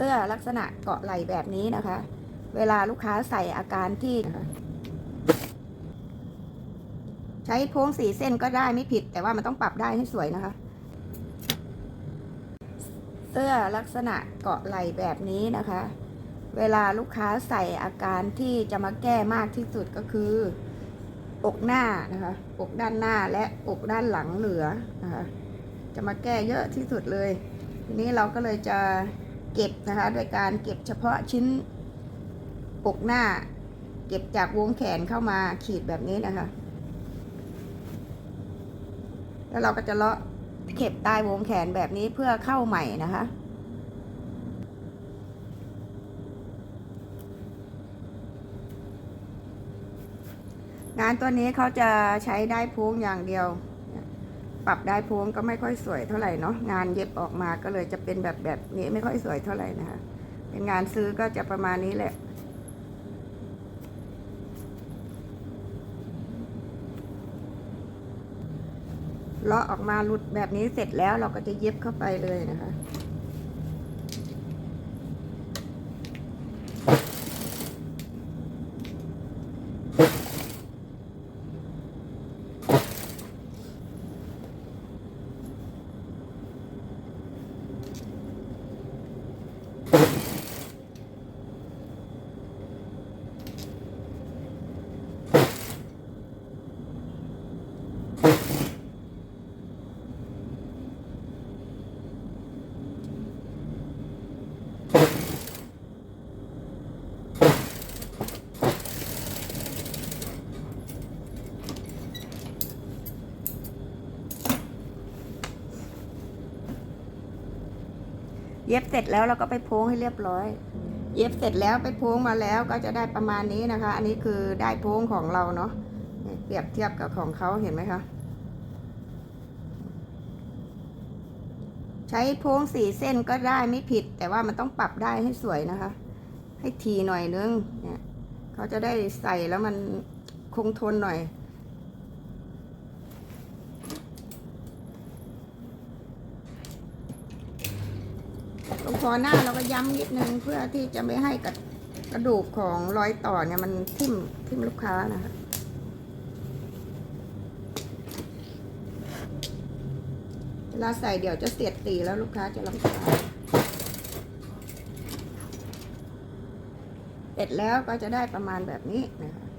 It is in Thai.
สื้อลักษณะเกาะไหล่แบบนี้นะคะ เวลาลูกค้าใส่อาการที่ ใช้โพ้งสีเส้นก็ได้ไม่ผิด แต่ว่ามันต้องปรับได้ให้สวยนะคะ เสื้อลักษณะเกาะไหล่แบบนี้นะคะ เวลาลูกค้าใส่อาการที่จะมาแก้มากที่สุดก็คือ อกหน้านะคะ อกด้านหน้าและอกด้านหลังเหลือนะคะจะมาแก้เยอะที่สุดเลย ทีนี้เราก็เลยจะ เก็บนะคะ โดยการเก็บเฉพาะชิ้นอกหน้า เก็บจากวงแขนเข้ามาขีดแบบนี้นะคะ แล้วเราก็จะเลาะเข็บใต้วงแขนแบบนี้เพื่อเข้าใหม่นะคะงานตัวนี้เขาจะใช้ได้พวงอย่างเดียว ปรับได้พวงก็ไม่ค่อยสวยเท่าไหร่เนาะงานเย็บออกมาก็เลยจะเป็นแบบแบบนี้ไม่ค่อยสวยเท่าไหร่นะคะ เป็นงานซื้อก็จะประมาณนี้แหละเลาะออกมาหลุดแบบนี้เสร็จแล้วเราก็จะเย็บเข้าไปเลยนะคะ เย็บเสร็จแล้วเราก็ไปโพ้งให้เรียบร้อย เย็บเสร็จแล้วไปโพ้งมาแล้วก็จะได้ประมาณนี้นะคะ อันนี้คือได้โพ้งของเราเนาะเปรียบเทียบกับของเขาเห็นไหมคะใช้โพ้งสี่เส้นก็ได้ไม่ผิด แต่ว่ามันต้องปรับได้ให้สวยนะคะ ให้ทีหน่อยนึงเนี่ยเขาจะได้ใส่แล้วมันคงทนหน่อย ตรงคอหน้าเราก็ย้ำนิดนึงเพื่อที่จะไม่ให้กระกระดูกของรอยต่อเนี่ยมันทิ่มทิ่มลูกค้านะคะเวลาใส่เดี๋ยวจะเสียดตีแล้วลูกค้าจะรำคาญเสร็จแล้วก็จะได้ประมาณแบบนี้นะคะ